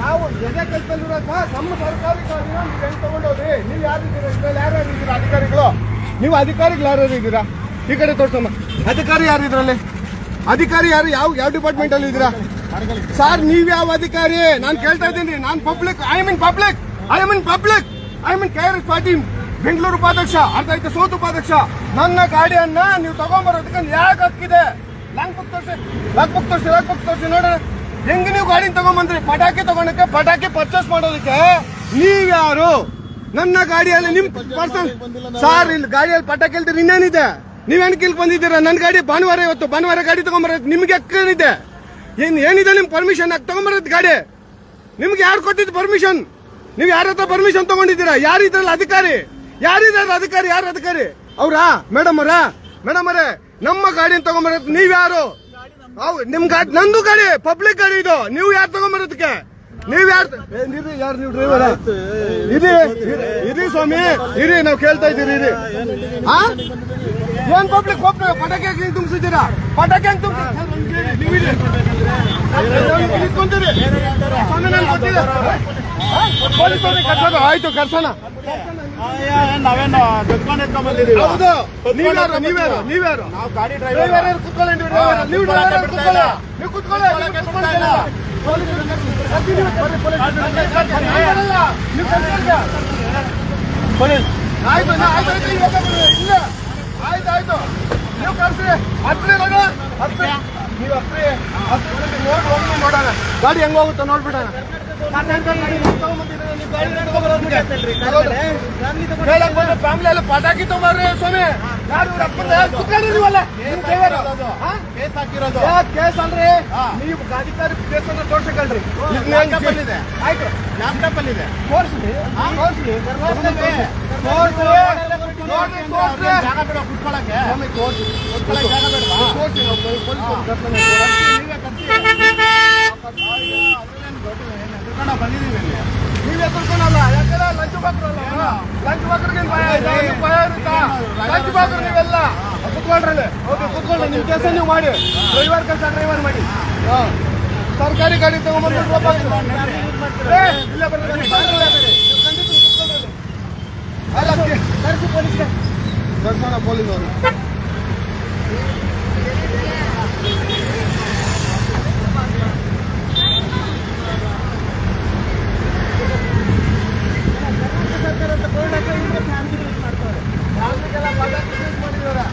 ನಾವು ಎದೆ ಕಲ್ತಲ್ಲಿರೋ ಸರ್ ನಮ್ಮ ಸರ್ಕಾರಿ ಕಾರ್ಯ ನೀವು ತಗೊಂಡೋದ್ರಿ? ನೀವು ಯಾರಿದ್ದೀರಾ ಇದ್ರಲ್ಲಿ ಯಾರು ಅಧಿಕಾರಿಗಳು? ನೀವು ಅಧಿಕಾರಿಗಳು ಯಾರು ಇದ್ದೀರಾ? ಈ ಕಡೆ ತೋರ್ಸಮ್ಮ. ಅಧಿಕಾರಿ ಯಾರು ಇದ್ರಲ್ಲಿ? ಅಧಿಕಾರಿ ಯಾರು? ಯಾವ ಯಾವ ಡಿಪಾರ್ಟ್ಮೆಂಟ್ ಅಲ್ಲಿ ಇದೀರಾ ಸರ್, ನೀವ್ ಯಾವ ಅಧಿಕಾರಿ? ನಾನು ಕೇಳ್ತಾ ಇದ್ದೀನಿ. ನಾನು public I mean public I mean public I mean K R S Patil Bengaluru ಉಪಾಧ್ಯಕ್ಷ. ಅರ್ಧ ಐತೆ ಸೋತು ಉಪಾಧ್ಯಕ್ಷ. ನನ್ನ ಗಾಡಿಯನ್ನ ನೀವು ತಗೊಂಬರೋದಕ್ಕೆ ಯಾಕೆ ಹಕ್ಕಿದೆ? ಲಾಂಗ್ ಬುಕ್ ತೋರಿಸಿ. ಲಾಂಗ್ ಬುಕ್ ತೋರಿಸಿ, ಲಾಂಗ್ ಬುಕ್ ತೋರಿಸಿ ನೋಡೋಣ. ಹೆಂಗ್ ನೀವು ಗಾಡಿ ತಗೊಂಬಂದ್ರಿ? ಪಟಾಕಿ ತಗೊಂಡಕ್ಕೆ ಪಟಾಕಿ ಪರ್ಚೇಸ್ ಮಾಡೋದಕ್ಕೆ? ನೀವ್ಯಾರು ನನ್ನ ಗಾಡಿಯಲ್ಲಿ ನಿಮ್ ಪರ್ಸನ್ ಸರ್ ಇಲ್ಲಿ ಗಾಡಿಯಲ್ಲಿ ಪಟಾಕಿ ಹೇಳ್ತೀರಿ ಇನ್ನೇನಿದೆ? ನೀವೇನ್ ಕಿಲ್ ಬಂದಿದ್ದೀರಾ? ನನ್ನ ಗಾಡಿ ಭಾನುವಾರ ಇವತ್ತು ಭಾನುವಾರ ಗಾಡಿ ತಗೊಂಬರೋದು ನಿಮ್ಗೆ ಏನಿದೆ ಏನ್ ಏನಿದೆ ನಿಮ್ ಪರ್ಮಿಷನ್ ಹಾಕಿ ತಗೊಂಬರೋದು ಗಾಡಿ? ನಿಮ್ಗೆ ಯಾರು ಕೊಟ್ಟಿದ್ದು ಪರ್ಮಿಷನ್ ನೀವು ಯಾರ ಹತ್ರ ಪರ್ಮಿಷನ್ ತಗೊಂಡಿದ್ದೀರಾ? ಯಾರು ಇದ್ರಲ್ಲ ಅಧಿಕಾರಿ? ಯಾರಿದ್ದಾರೆ ಅಧಿಕಾರಿ? ಯಾರು ಅಧಿಕಾರಿ? ಅವ್ರಾ? ಮೇಡಮ್ ಅವರ? ಮೇಡಮ್ ಅವರೇ ನಮ್ಮ ಗಾಡಿನ ತಗೊಂಬರೋದು ನೀವ್ ಯಾರು? ಹೌದು ನಿಮ್ ಗಾಡಿ ನಂದು ಗಾಡಿ ಪಬ್ಲಿಕ್ ಗಾಡಿ ಇದು. ನೀವು ಯಾರು ತಗೊಂಬರೋದಕ್ಕೆ? ನೀವ್ ಯಾರು ಯಾರು ನೀವು ಡ್ರೈವರ್ ಇರಿ ಸ್ವಾಮಿ ಇರಿ ನಾವು ಕೇಳ್ತಾ ಇದ್ದೀರಿ ಇರಿ. ಏನ್ ಪಬ್ಲಿಕ್ ಹೋಗ್ತೇವೆ ಪಟಾಕಿ ಹೆಂಗ್ ತುಂಬಿಸಿದ್ದೀರಾ? ಪಟಾಕಿ ಹೆಂಗ್ ತುಂಬಿಸಿ ನೀವು ಇರಿ. ನಿಂತ್ಕೊಂತೀರಿ. ಸ್ವಾಮಿ ನಾನು ಗೊತ್ತಿದೆ ಪೊಲೀಸ್ ಅವ್ರಿಗೆ ಕರ್ಸೋದು ಆಯ್ತು ಕರ್ಸೋಣ. ನಾವೇನು ಜಗ್ಕೊಂಡು ಎತ್ಕೊಂಡ್ ಬಂದಿದ್ದೀವಿ ಹೌದು. ನೀವ್ಯಾರು? ನೀವ್ಯಾರು? ನೀವ್ಯಾರು? ನಾವು ಗಾಡಿ ಡ್ರೈವರ್. ಯಾರು ಕೂತ್ಕೊಳ್ಳಿ ನೀವು ನೀವು ಡ್ರೈವರ್ ಯಾರು ಕೂತ್ಕೊಳ್ಳಿ ನೀವು ಕೂತ್ಕೊಳ್ಳಿ ಕೂತ್ಕೊಳ್ಳಿ ಪೊಲೀಸ್. ಆಯ್ತು ನಾ- ಆಯ್ತು ಆಯ್ತು ಇವಾಗ ಬರ್ರಿ. ಇಲ್ಲ. ಆಯ್ತು ಆಯ್ತು. ನೀವು ಹತ್ರಿ ಹತ್ರಿ. ನೀವು ಹತ್ರಿ. ಹತ್ರಿ. ನೋಡಿ ಹೋಗಿ ನೋಡೋಣ. ಗಾಡಿ ಹೆಂಗ್ ಹೋಗುತ್ತೋ ನೋಡ್ಬಿಡೋಣ. ಫ್ಯಾಮಿಲಿ ಎಲ್ಲ ಪಟಾಕಿ ತಗೊಂಡ್ರಿ ಸ್ವಾಮಿ ನಿಮ್ ಡ್ರೈವರ್ ಕೇಸ್ ಹಾಕಿರೋದು ಕೇಸ್ ಅಲ್ರಿ. ನೀವು ಗಾಡಿಕಾರಿ ಕೇಸ್ ಅಂದ್ರೆ ತೋರ್ಸಕಲ್ರಿ ಇದೆ ಆಯ್ತು ಲ್ಯಾಪ್ಟಾಪ್ ಅಲ್ಲಿ ಇದೆ ತೋರ್ಸ್ರಿ ತೋರ್ಸ್ರಿ ಜಾಗ ಬೇಡ ಕುತ್ಕೊಳಕ್ಕೆ ತೋರ್ಸಿ ಕುತ್ಕೊಳಕ್ಕೆ ಜಾಗ ಬೇಡ ತೋರ್ಸಿ ನಾವು ಪೊಲೀಸ್ ನೀವೇ ಲಂಚ್ ಲಂಚ್ ನೀವೆಲ್ಲ ನೀವು ಮಾಡಿ ಡ್ರೈವರ್ ಕೆಲಸ ಡ್ರೈವರ್ ಮಾಡಿ. ಸರ್ಕಾರಿ ಗಾಡಿ ತಗೊಂಡ್ಬಂದ್ರೆ ಇಲ್ಲ. ಅಲ್ಲ ಪೊಲೀಸ್ ಅವರು ಫ್ಯಾಮಿಲಿಗೆಲ್ಲ ಪಟಾಕಿ ಯೂಸ್ ಮಾಡಿದಾರೆ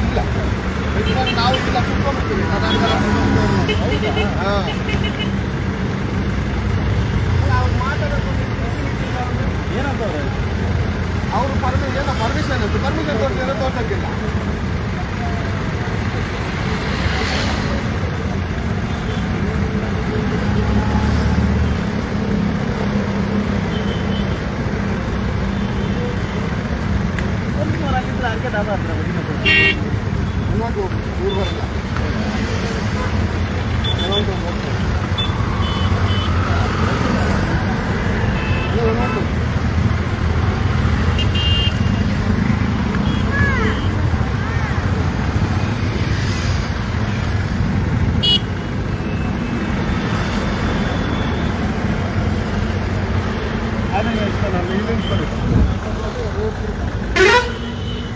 ಇಲ್ಲ ಬೇಕಾದ್ರೆ ನಾವು ಇಲ್ಲ ಕುತ್ಕೊಂಡ್ಬಿಡ್ತೀವಿ ಹಾ ಏನಂತವ್ರೆ ಅವರು ಪರ್ಮಿ ಏನೋ ಪರ್ಮಿಷನ್ ಇತ್ತು. ಪರ್ಮಿಷನ್ ತೋರಿಸಿದ್ರೆ ತೋರ್ಸಕ್ಕಿಲ್ಲ.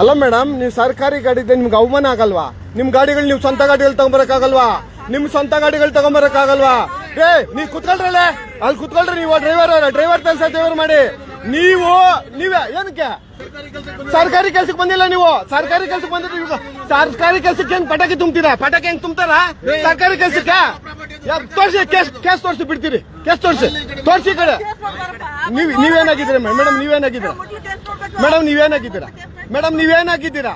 ಅಲ್ಲ ಮೇಡಮ್, ನೀವು ಸರ್ಕಾರಿ ಗಾಡಿ ಇದ್ದರೆ ನಿಮ್ಗೆ ಅವಮಾನ ಆಗಲ್ವಾ? ನಿಮ್ ಗಾಡಿಗಳು ನೀವು ಸ್ವಂತ ಗಾಡಿಗಳು ತಗೊಂಬರಕ್ಕಾಗಲ್ವಾ? ನಿಮ್ ಸ್ವಂತ ಗಾಡಿಗಳು ತಗೊಂಬರಕ್ಕಾಗಲ್ವಾ? ಏ, ನೀವು ಕುತ್ಕೊಳ್ರಲ್ಲೇ? ಅಲ್ಲಿ ಕುತ್ಕೊಳ್ರಿ, ನೀವು ಡ್ರೈವರ್ ಡ್ರೈವರ್ ಕೆಲಸ ಡ್ರೈವರ್ ಮಾಡಿ. ನೀವು, ನೀವೇ, ಏನಕ್ಕೆ? ಸರ್ಕಾರಿ ಕೆಲ್ಸಕ್ಕೆ ಬಂದಿಲ್ಲ ನೀವು? ಸರ್ಕಾರಿ ಕೆಲ್ಸಕ್ಕೆ ನೀವು ಸರ್ಕಾರಿ ಕೆಲ್ಸಕ್ಕೆ ಹೆಂಗ್ ಪಟಾಕಿ ತುಂಬ್ತೀರಾ? ಪಟಾಕಿ ಹೆಂಗ್ ತುಂಬ್ತಾರ? ಸರ್ಕಾರಿ ಕೆಲ್ಸಕ್ಕೆ? ತೋರಿಸಿ, ಕೇಸ್ ಕೇಸ್ ತೋರಿಸಿ, ಬಿಡ್ತೀರಿ. ಕೇಸ್ ತೋರಿಸಿ. ತೋರಿಸಿ ಕಡೆ. ನೀವ್, ನೀವೇನಾಗಿದ್ದೀರಾ ಮೇಡಮ್ ನೀವೇನಾಗಿದ್ದೀರಾ? ಮೇಡಮ್, ನೀವೇನಾಗಿದ್ದೀರಾ? ಮೇಡಮ್ ನೀವೇನಾಗಿದ್ದೀರಾ?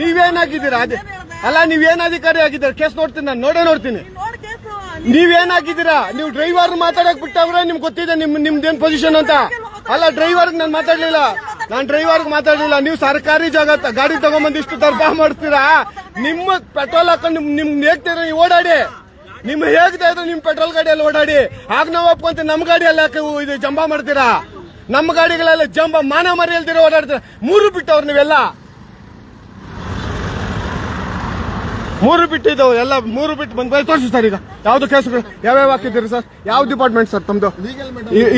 ನೀವೇನಾಗಿದ್ದೀರಾ? ಅದೇ. ಅಲ್ಲ ನೀವೇನ್ ಅಧಿಕಾರಿ ಆಗಿದ್ದೀರಾ? ಕೇಸ್ ನೋಡ್ತೀನಿ ನಾನು. ನೋಡೇ ನೋಡ್ತೀನಿ. ನೀವೇನಾಗಿದ್ದೀರಾ ನೀವು ಡ್ರೈವರ್ ಮಾತಾಡಕ್ ಬಿಟ್ಟವ್ರೆ ನಿಮ್ಗೆ ಗೊತ್ತಿದೆ ನಿಮ್ ನಿಮ್ದೇನ್ ಪೊಸಿಷನ್ ಅಂತ. ಅಲ್ಲ ಡ್ರೈವರ್ ನಾನು ಮಾತಾಡ್ಲಿಲ್ಲ. ನಾನು ಡ್ರೈವರ್ ಮಾತಾಡ್ಲಿಲ್ಲ. ನೀವು ಸರ್ಕಾರಿ ಜಾಗ ಗಾಡಿ ತಗೊಂಬಂದು ಇಷ್ಟು ದರ್ಬ ಮಾಡ್ತೀರಾ? ನಿಮ್ಮ ಪೆಟ್ರೋಲ್ ಹಾಕೊಂಡು ನಿಮ್ ನಿಮ್ ಹೇಗ್ತೀರ ನೀವು ಓಡಾಡಿ. ನಿಮ್ ಹೇಗ್ತಾ ಇದ್ರೆ ನಿಮ್ ಪೆಟ್ರೋಲ್ ಗಾಡಿಯಲ್ಲಿ ಓಡಾಡಿ. ಆಗ ನಾವು ಒಪ್ಕೊಂತ ನಮ್ ಗಾಡಿಯಲ್ಲಿ ಹಾಕಿ ಇದು ಜಂಬಾ ಮಾಡ್ತೀರಾ? ನಮ್ಮ ಗಾಡಿಗಳೆಲ್ಲ ಜಂಬ ಮಾನ ಮರ್ಯಾಲ್ದಿರ ಓಡಾಡ್ತಾರೆ. ಮೂರು ಬಿಟ್ಟವ್ರು ನೀವೆಲ್ಲ. ಮೂರು ಬಿಟ್ಟಿದ್ದವು ಎಲ್ಲ ಮೂರು ಬಿಟ್ಟು ಬಂದ ತೋರಿಸಿ ಸರ್ ಈಗ. ಯಾವ್ದು ಕೇಸುಗಳು? ಯಾವ್ಯಾವ ಹಾಕಿದ್ದೀರಿ ಸರ್? ಯಾವ ಡಿಪಾರ್ಟ್ಮೆಂಟ್ ಸರ್ ತಮ್ದು?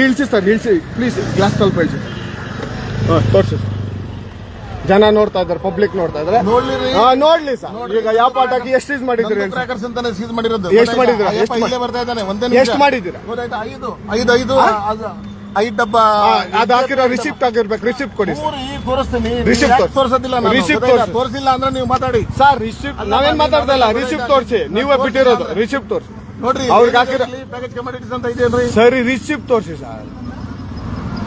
ಇಳಿಸಿ ಸರ್ ಇಳಿಸಿ. ಪ್ಲೀಸ್ ಗ್ಲಾಸ್ ಸ್ವಲ್ಪ ಇಳಿಸಿ. ಹಾಂ ತೋರಿಸಿ ಸರ್. ಜನ ನೋಡ್ತಾ ಇದ್ದಾರೆ ಪಬ್ಲಿಕ್ ನೋಡ್ತಾ ಇದ್ದಾರೆ. ನೋಡ್ಲಿ ಸರ್. ಈಗ ಯಾವ ಪಾಠಕ್ಕೆ ಎಷ್ಟು ಸೀಸ್ ಮಾಡಿರೋದು. ಎಷ್ಟು ಮಾಡಿದ್ರು ಎಷ್ಟು ಮಾಡಿದ್ದೀರಾ? ಐದು ಡಬ್ಬ ಅದು ಹಾಕಿರೋ ರಿಸಿಪ್ಟ್ ಆಗಿರ್ಬೇಕು ರಿಸಿಪ್ಟ್ ಕೊಡಿ. ಮೂರು ಈಗ ತೋರಿಸ್ತೀನಿ. Receipt ಯಾಕ್ ತೋರ್ಸಿ. ತೋರ್ಸೋದಿಲ್ಲ ನಾನು? Receipt ಗೊತ್ತಾಯ್ತಾ? ತೋರ್ಸಿ. ತೋರ್ಸಿಲ್ಲ ಅಂದ್ರೆ ನೀವು ಮಾತಾಡಿ. ಸರ್ ರಿಸಿಪ್ಟ್ ನಾವೇನ್ ಮಾತಾಡ್ತಾ ಇಲ್ಲ. ರಿಸಿಪ್ಟ್ ತೋರಿಸಿ. ನೀವೇ ಬಿಟ್ಟಿರೋದು. ರಿಸಿಪ್ಟ್ ತೋರಿಸಿ. ನೋಡ್ರಿ ಅವ್ರಿಗೆ ಹಾಕಿರೋ ಪ್ಯಾಕೇಜ್ ಕಮಾಡಿಟೀಸ್ ಅಂತ ಇದೆಯೇನ್ರಿ ಸರಿ ರಿಸಿಪ್ಟ್ ತೋರಿಸಿ ಸರ್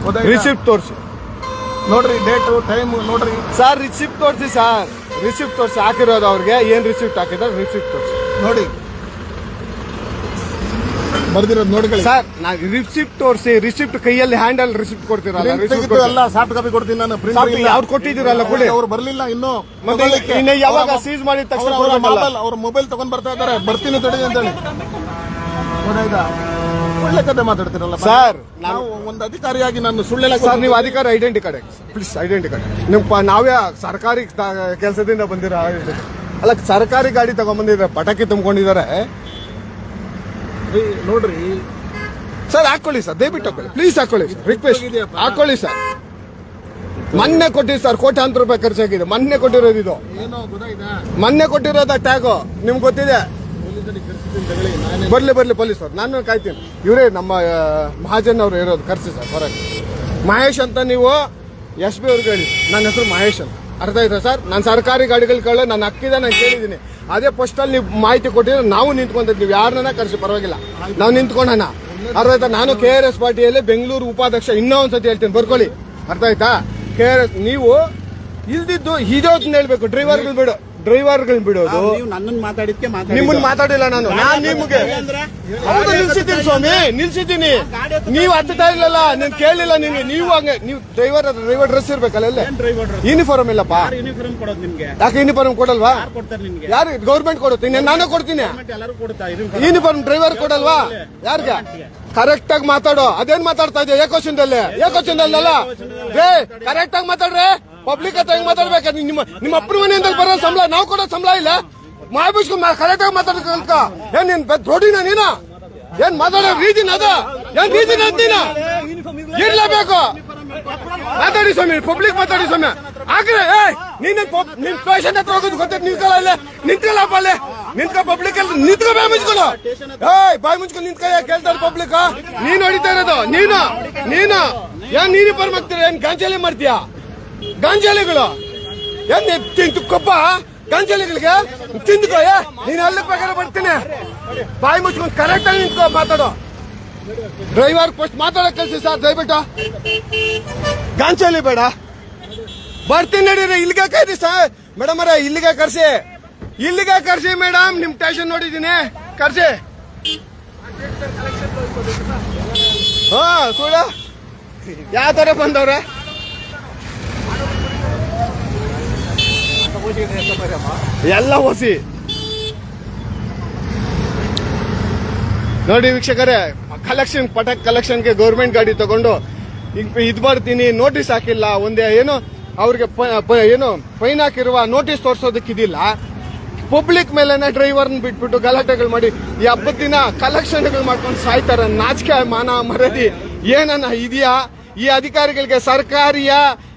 ಗೊತ್ತಾಯ್ತಾ? ರಿಸಿಪ್ಟ್ ತೋರಿಸಿ. ನೋಡ್ರಿ ಡೇಟ್ ಟೈಮ್ ನೋಡ್ರಿ. ಸರ್ ರಿಸಿಪ್ಟ್ ತೋರಿಸಿ ಸರ್ ರಿಸಿಪ್ಟ್ ತೋರಿಸಿ. ಹಾಕಿರೋದು ಅವ್ರಿಗೆ. ಏನ್ ರಿಸಿಪ್ಟ್ ಹಾಕಿದ್ರೆ ರಿಸಿಪ್ಟ್ ತೋರಿಸಿ. ನೋಡಿ ಬರ್ದಿರೋದು ನೋಡ್ಕೊಳ್ಳಿ. ಸರ್ ನಾ ರಿಸಿಪ್ಟ್ ತೋರಿಸಿ ರಿಸಿಪ್ಟ್ ಕೈಯಲ್ಲಿ ಹ್ಯಾಂಡಲ್ ರಿಸಿಪ್ಟ್ ಕೊಡ್ತೀರಲ್ಲ ರಿಸಿಪ್ಟ್ ಎಲ್ಲ ಸಾಫ್ಟ್ ಕಾಪಿ ಕೊಡ್ತೀನಿ ನಾನು ಪ್ರಿಂಟ್ ಅವ್ರು ಕೊಟ್ಟಿದ್ದೀರಲ್ಲ ಕೊಡಿ. ಅವ್ರು ಬರಲಿಲ್ಲ ಇನ್ನು. ಇನ್ನು ಯಾವಾಗ ಸೀಸ್ ಮಾಡಿದ ತಕ್ಷಣ ಅವ್ರ- ಮೊಬೈಲ್ ತಗೊಂಡ್ ಬರ್ತಾ ಇದಾರೆ ಬರ್ತೀನಿ ತಡಿ ಅಂತ ಹೇಳಿ ಒಳ್ಳೆ ಕತೆ ಮಾತಾಡ್ತೀರಲ್ಲ ಸರ್, ನಾವು ಒಂದು ಅಧಿಕಾರಿಯಾಗಿ ನಾನು ಸುಳ್ಳೆಲ್ಲ ಸರ್ ನೀವು ಅಧಿಕಾರಿ identity card please identity card ನಿಮ್ ನಾವೇ ಸರ್ಕಾರಿ ಕೆಲಸದಿಂದ ಬಂದಿರ? ಅಲ್ಲ ಸರ್ಕಾರಿ ಗಾಡಿ ತಗೊಂಡ್ಬಂದಿದ್ರೆ ಪಟಾಕಿ ತುಂಬಿಕೊಂಡಿದ್ದಾರೆ. ನೋಡ್ರಿ. ಸರ್ ಹಾಕೊಳ್ಳಿ ಸರ್ ದಯವಿಟ್ಟು ಹಾಕೊಳ್ಳಿ. ಪ್ಲೀಸ್ ಹಾಕೊಳ್ಳಿ ರಿಕ್ವೆಸ್ಟ್ ಹೋಗಿದ್ಯಪ್ಪ. ಹಾಕೊಳ್ಳಿ ಸರ್. ಮೊನ್ನೆ ಕೊಟ್ಟಿದ್ದು ಸರ್ ಕೋಟ್ಯಾಂತರ ರೂಪಾಯಿ ಖರ್ಚಾಗಿದೆ. ಮೊನ್ನೆ ಕೊಟ್ಟಿರೋದು ಇದು. ಮೊನ್ನೆ ಕೊಟ್ಟಿರೋದ ಟ್ಯಾಗು ನಿಮ್ಗೆ ಗೊತ್ತಿದೆ? ಬರ್ಲಿ ಬರ್ಲಿ ಪೊಲೀಸ್ ಸರ್ ನಾನು ಕಾಯ್ತೀನಿ. ಇವರೇ ನಮ್ಮ ಮಹಾಜನ್ ಅವರು ಇರೋದು ಖರ್ಚು ಸರ್ ಹೊರಗೆ. ಮಹೇಶ್ ಅಂತ ನೀವು ಎಸ್ ಬಿ ಅವ್ರಿಗೆ ಹೇಳಿ. ನನ್ನ ಹೆಸರು ಮಹೇಶ್ ಅಂತ. ಅರ್ಥ ಆಯ್ತಾ ಸರ್? ನಾನು ಸರ್ಕಾರಿ ಗಾಡಿಗಳು ಕಳ್ಳ ನಾನು ಅಕ್ಕಿದ ನಾನು ಕೇಳಿದ್ದೀನಿ. ಅದೇ ಪೋಸ್ಟಲ್ಲಿ ನೀವು ಮಾಹಿತಿ ಕೊಟ್ಟಿದ್ರೆ ನಾವು ನಿಂತ್ಕೊಂತಿದ್ವಿ ನೀವು ಯಾರನ್ನ ಕರೆಸಿ, ಪರವಾಗಿಲ್ಲ. ನಾವು ನಿಂತ್ಕೊಂಡಣ ಅರ್ಥ ಆಯ್ತಾ ನಾನು ಕೆ ಆರ್ ಎಸ್ ಪಾರ್ಟಿಯಲ್ಲಿ ಬೆಂಗಳೂರು ಉಪಾಧ್ಯಕ್ಷ, ಇನ್ನೂ ಒಂದ್ಸತಿ ಹೇಳ್ತೀನಿ. ಬರ್ಕೊಳ್ಳಿ. ಅರ್ಥ ಆಯ್ತಾ? ಕೆ ಆರ್ ಎಸ್ ನೀವು ಇಲ್ದಿದ್ದು ಇದೇ ಹೇಳ್ಬೇಕು. ಡ್ರೈವರ್ಗಳು ಬಿಡು ಡ್ರೈವರ್ಗಳು ಬಿಡೋದು. ನೀವು ನನ್ನನ್ನು ಮಾತಾಡಿದ್ಕೆ ನಿಮ್ಮನ್ನ ಮಾತಾಡಿಲ್ಲ ನಾನು. ನಾನ್ ನಿಮ್ಗೆ ಹೌದು ನಿಲ್ಸಿದ್ದೀನಿ ಸ್ವಾಮಿ ನಿಲ್ಸಿದ್ದೀನಿ. ನೀವು ಹತ್ತುತ್ತಾ ಇಲ್ಲಲ್ಲ ನೀನ್ ಕೇಳಿಲ್ಲ ನಿಮ್ಗೆ. ನೀವು ಹಂಗೆ ನೀವು ಡ್ರೈವರ್ ಡ್ರೈವರ್ ಡ್ರೆಸ್ ಇರ್ಬೇಕಲ್ಲ ಅಲ್ಲೇ? ಡ್ರೈವರ್ ಯೂನಿಫಾರ್ಮ್ ಇಲ್ಲಪ್ಪ. ಯೂನಿಫಾರ್ಮ್ ಕೊಡೋದು ನಿಮ್ಗೆ? ಯಾಕೆ ಯೂನಿಫಾರ್ಮ್ ಕೊಡಲ್ವಾ? ಯಾರು ಕೊಡ್ತಾರೆ ನಿಮ್ಗೆ? ಯಾರು ಗೌರ್ಮೆಂಟ್ ಕೊಡುತ್ತೀನಿ ನಾನು ಕೊಡ್ತೀನಿ. ಎಲ್ಲರೂ ಕೊಡ್ತಾ ಯೂನಿಫಾರ್ಮ್ ಡ್ರೈವರ್ ಕೊಡಲ್ವಾ? ಯಾರಿಗೆ? ಕರೆಕ್ಟ್ ಆಗಿ ಮಾತಾಡೋ. ಅದೇನ್ ಮಾತಾಡ್ತಾ ಇದೆಯಾ? ಏಕೋಶನ್ದಲ್ಲಿ ಏಕೋಶನ್ದಲ್ಲ ರೇ ಕರೆಕ್ಟ್ ಆಗಿ ಮಾತಾಡ್ರೆ? ಪಬ್ಲಿಕ್ ಹತ್ರ ಹೆಂಗ್ ಮಾತಾಡ್ಬೇಕು? ನಿಮ್ಮ ನಿಮ್ಮ ಅಪ್ಪನ ಮನೆಯಿಂದ ಬರೋ ಸಂಬಳ, ನಾವು ಕೊಡೋ ಸಂಬಳ ಇಲ್ಲ. ಮಾಬಿಸ್ಕೊ ಕರೆಕ್ಟ್ ಆಗಿ ಮಾತಾಡ್ಕೊಂಡ್ಕ ಏನ್ ನೀನ್ ದೊಡ್ಡ ನೀನ? ಏನ್ ಮಾತಾಡೋ ರೀತಿನ ಅದ? ಏನ್ ರೀತಿನ ಅಂತೀನ ಇರ್ಲೇಬೇಕು ಮಾತಾಡಿ ಸ್ವಾಮಿ ಪಬ್ಲಿಕ್ ಮಾತಾಡಿ ಸ್ವಾಮಿ. ಆಗ್ರೆ ಏ ನೀನ್ ನಿನ್ ಪೇಷಂಟ್ ಹತ್ರ ಹೋಗೋದು ಗೊತ್ತೈತೆ ನಿಂತಲ್ಲ ಇಲ್ಲ? ನಿಂತ್ಕೊಳ್ಳಪ್ಪ ಅಲ್ಲೇ? ನಿಂತ್ಕೊ ಪಬ್ಲಿಕ್ ಅಲ್ಲಿ, ನಿಂತ್ಕೊ ಬಾಯ್ ಮುಚ್ಕೊಳ್ಳೋ ಏಯ್, ಬಾಯ್ ಮುಚ್ಕೊಂಡು ನಿಂತ್ಕೊ ಕೇಳ್ತಾರ ಪಬ್ಲಿಕ್ ನೀನ್ ಹೊಡಿತಾ ಇರೋದು, ನೀನು ನೀನು. ಏನ್ ನೀನು ಬರ್ಮಾಗ್ತೀರ ಏನ್ ಗಾಂಜಲೇ ಮಾಡ್ತೀಯಾ? ಗಾಂಜಾಲಿಗಳು. ತಿಂತು ಕೊಬ್ಬ, ಗಾಂಜಾಲಿಗಳಿಗೆ ತಿಂದುಕೋ ಏ ನೀನ್ ಅಲ್ಲಿ ಪ್ರಕಾರ ಬರ್ತೀನಿ ಬಾಯಿ ಮುಚ್ಕೊಂಡು ಕರೆಕ್ಟ್ ಆಗಿ ನಿಂತ್ಕೊ, ಮಾತಾಡೋ. ಡ್ರೈವರ್ ಫಸ್ಟ್ ಮಾತಾಡೋ ಕಳ್ಸಿ ಸರ್, ದಯವಿಟ್ಟು. ಗಾಂಜಾಲಿ ಬೇಡ. ಬರ್ತೀನಿ ನಡೀರಿ ಇಲ್ಲಿಗೆ ಕೈದಿ ಸರ್. ಮೇಡಮ್ ಅರ ಇಲ್ಲಿಗೆ ಕರ್ಸಿ. ಇಲ್ಲಿಗೆ ಕರ್ಸಿ ಮೇಡಮ್, ನಿಮ್ ಸ್ಟೇಷನ್ ನೋಡಿದೀನಿ ಕರ್ಸಿ. ಹಾ ಸುಳ್ಳ ಯಾವ ತರ ಬಂದವ್ರೆ? ಎಲ್ಲ ಹೊಸಿ. ನೋಡಿ ವೀಕ್ಷಕರೇ ಕಲೆಕ್ಷನ್ ಪಟಾಕ್ ಕಲೆಕ್ಷನ್ಗೆ ಗೌರ್ಮೆಂಟ್ ಗಾಡಿ ತಗೊಂಡು ಇದು ಬರ್ತೀನಿ ನೋಟಿಸ್ ಹಾಕಿಲ್ಲ, ಒಂದೇ ಏನು, ಅವ್ರಿಗೆ ಏನು ಫೈನ್ ಹಾಕಿರುವ ನೋಟಿಸ್ ತೋರ್ಸೋದಕ್ಕೆ ಇದಿಲ್ಲ. ಪಬ್ಲಿಕ್ ಮೇಲೆನೆ ಡ್ರೈವರ್ನ ಬಿಟ್ಬಿಟ್ಟು ಗಲಾಟೆಗಳು ಮಾಡಿ, ಈ ಹಬ್ಬದ ದಿನ ಕಲೆಕ್ಷನ್ಗಳು ಮಾಡ್ಕೊಂಡು ಸಾಯ್ತಾರೆ, ನಾಚಿಕೆ, ಮಾನ ಮರದಿ ಏನನ್ನ ಇದೆಯಾ? ಈ ಅಧಿಕಾರಿಗಳಿಗೆ ಸರ್ಕಾರಿಯ?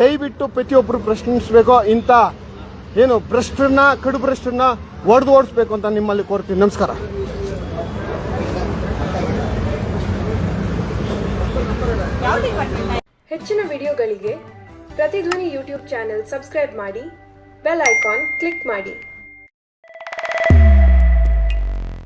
ದಯವಿಟ್ಟು ಪ್ರತಿಯೊಬ್ಬರು ಪ್ರಶ್ನಿಸಬೇಕು. ಇಂಥ ಏನು ಭ್ರಷ್ಟರನ್ನ, ಕಡು ಭ್ರಷ್ಟರನ್ನ ಒಡೆದು ಓಡಿಸ್ಬೇಕು ಅಂತ ನಿಮ್ಮಲ್ಲಿ ಕೋರ್ತೀನಿ. ನಮಸ್ಕಾರ. ಹೆಚ್ಚಿನ ವಿಡಿಯೋಗಳಿಗೆ ಪ್ರತಿಧ್ವನಿ ಯೂಟ್ಯೂಬ್ ಚಾನೆಲ್ ಸಬ್ಸ್ಕ್ರೈಬ್ ಮಾಡಿ, ಬೆಲ್ ಐಕಾನ್ ಕ್ಲಿಕ್ ಮಾಡಿ.